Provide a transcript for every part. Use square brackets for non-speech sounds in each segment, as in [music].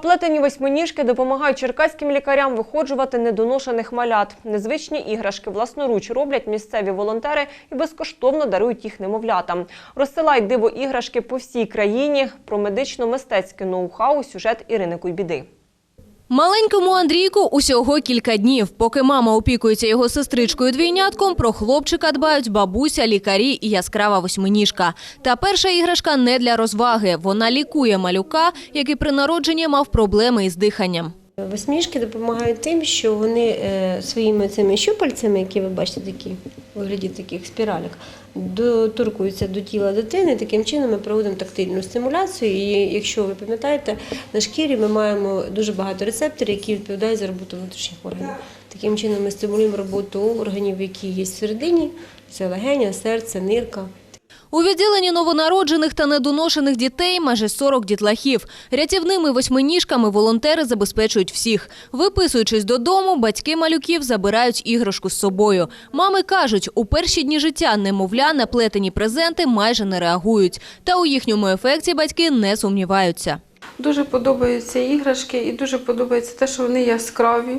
плетені восьминіжки допомагають черкаським лікарям виходжувати недоношених малят. Незвичні іграшки власноруч роблять місцеві волонтери і безкоштовно дарують їх немовлятам. Розсилають диво іграшки по всій країні. Про медично-мистецьке ноу-хау сюжет Ірини Куйбіди. Маленькому Андрійку усього кілька днів. Поки мама опікується його сестричкою двійнятком, про хлопчика дбають бабуся, лікарі і яскрава восьминіжка. Та перша іграшка не для розваги. Вона лікує малюка, який при народженні мав проблеми із диханням. Восьмішки допомагають тим, що вони е, своїми цими щупальцями, які ви бачите, такі вигляді таких спіралек, доторкуються до тіла дитини. Таким чином ми проводимо тактильну стимуляцію. І якщо ви пам'ятаєте, на шкірі ми маємо дуже багато рецепторів, які відповідають за роботу внутрішніх органів. Таким чином ми стимулюємо роботу органів, які є всередині, це легеня, серце, нирка. У відділенні новонароджених та недоношених дітей майже 40 дітлахів. Рятівними восьминіжками волонтери забезпечують всіх. Виписуючись додому, батьки малюків забирають іграшку з собою. Мами кажуть, у перші дні життя немовля на плетені презенти майже не реагують. Та у їхньому ефекті батьки не сумніваються. Дуже подобаються іграшки і дуже подобається те, що вони яскраві.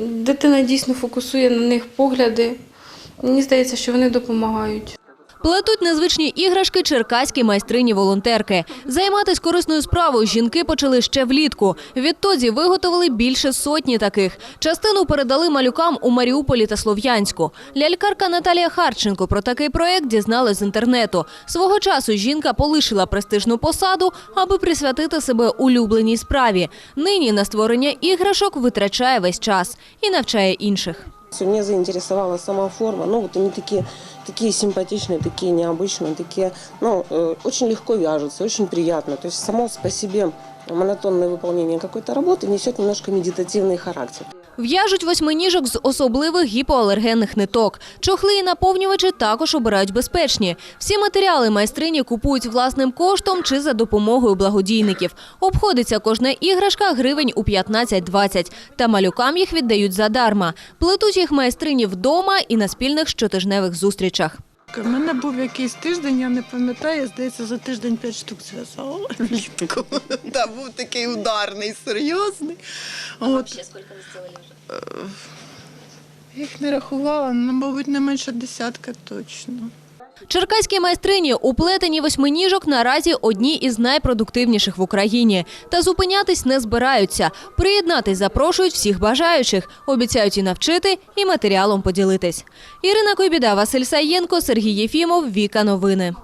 Дитина дійсно фокусує на них погляди. Мені здається, що вони допомагають. Плетуть незвичні іграшки черкаські майстрині-волонтерки. Займатися корисною справою жінки почали ще влітку. Відтоді виготовили більше сотні таких. Частину передали малюкам у Маріуполі та Слов'янську. Лялькарка Наталія Харченко про такий проект дізналась з інтернету. Свого часу жінка полишила престижну посаду, аби присвятити себе улюбленій справі. Нині на створення іграшок витрачає весь час і навчає інших. Меня заинтересовала сама форма. Ну, вот они такие, такие симпатичные, такие необычные, такие, ну, э, очень легко вяжутся, очень приятно. То есть само по себе монотонное выполнение какой-то работы несет немножко медитативный характер. В'яжуть восьминіжок з особливих гіпоалергенних ниток. Чохли і наповнювачі також обирають безпечні. Всі матеріали майстрині купують власним коштом чи за допомогою благодійників. Обходиться кожна іграшка гривень у 15-20. Та малюкам їх віддають задарма. Плетуть їх майстрині вдома і на спільних щотижневих зустрічах. У мене був якийсь тиждень, я не пам'ятаю, здається, за тиждень п'ять штук зв'язала [laughs] влітку. Да, був такий ударний, серйозний. От. скільки ви зробили Їх не рахувала, ну, мабуть, не менше десятка точно. Черкаські майстрині у плетені восьминіжок наразі одні із найпродуктивніших в Україні. Та зупинятись не збираються. Приєднатись запрошують всіх бажаючих. Обіцяють і навчити, і матеріалом поділитись. Ірина Койбіда, Василь Саєнко, Сергій Єфімов, Віка Новини.